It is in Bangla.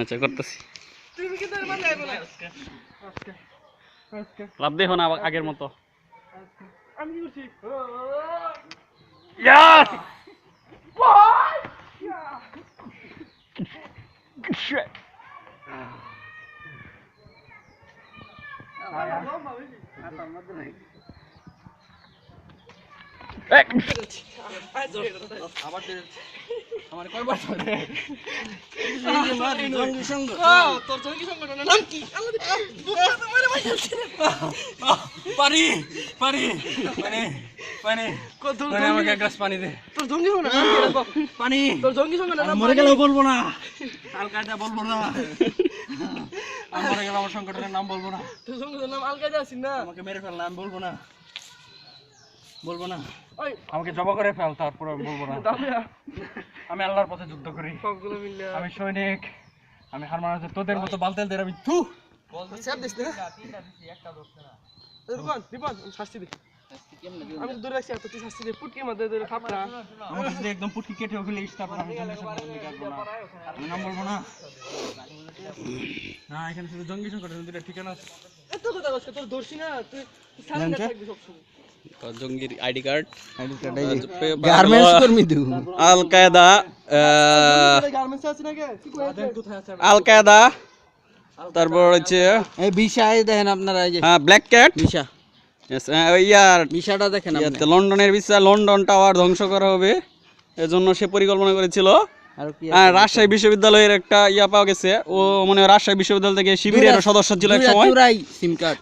আচ্ছা করতেছি। লাভ দেখো না আগের মতো। আমি কি করছি? জঙ্গি সংগঠনের নাম কি? আল্লাহ দি- বুকটা তো মেরে মাইরা দিছে রে। পানি পানি পানি পানি। কো- তোর পানি জঙ্গি- আমাকে এক গ্লাস পানি দে। তোর জঙ্গি সংগঠনের নাম কি রে বাপ? পানি। তোর জঙ্গি সংগঠনের নাম মরে? গেলেও বলব না। আল কায়দা বলব না। গেলে আমার সংগঠনের নাম বলব না। তোর সংগঠনের নাম আল কায়দা আছিস না? আমাকে মেরে ফেল না আমি বলব না। বলব না? ওই আমাকে জবা করে ফেল তারপর আমি বলব না। আমি আল্লাহর পথে যুদ্ধ করি। সবগুলো মিলে আমি সৈনিক আমি হার মানাতে তোদের মতো বালতেলদের আমি থু। আমি দূরে রাখছি তুই শাস্তি মধ্যে ধরে আমাকে যদি একদম পুটকি কেটে তারপর আমি আমি নাম বলব না। না এখানে শুধু জঙ্গি সংগঠন দুটো ঠিকানা এত কথা তোর ধরছি না। তুই থাকবি সবসময়। জঙ্গির আইডি কার্ড গার্মেন্টস কর্মী দু আল কায়দা আল কায়দা তারপর হচ্ছে এই দেখেন আপনারা এই যে হ্যাঁ ব্ল্যাক ক্যাট ভিসা ইয়ার ভিসাটা দেখেন লন্ডনের বিচার লন্ডন টাওয়ার ধ্বংস করা হবে এজন্য সে পরিকল্পনা করেছিল আর রাজশাহী বিশ্ববিদ্যালয়ের একটা ইয়া পাওয়া গেছে ও মানে রাজশাহী বিশ্ববিদ্যালয় থেকে শিবিরের সদস্য ছিল এক সময় সিম কার্ড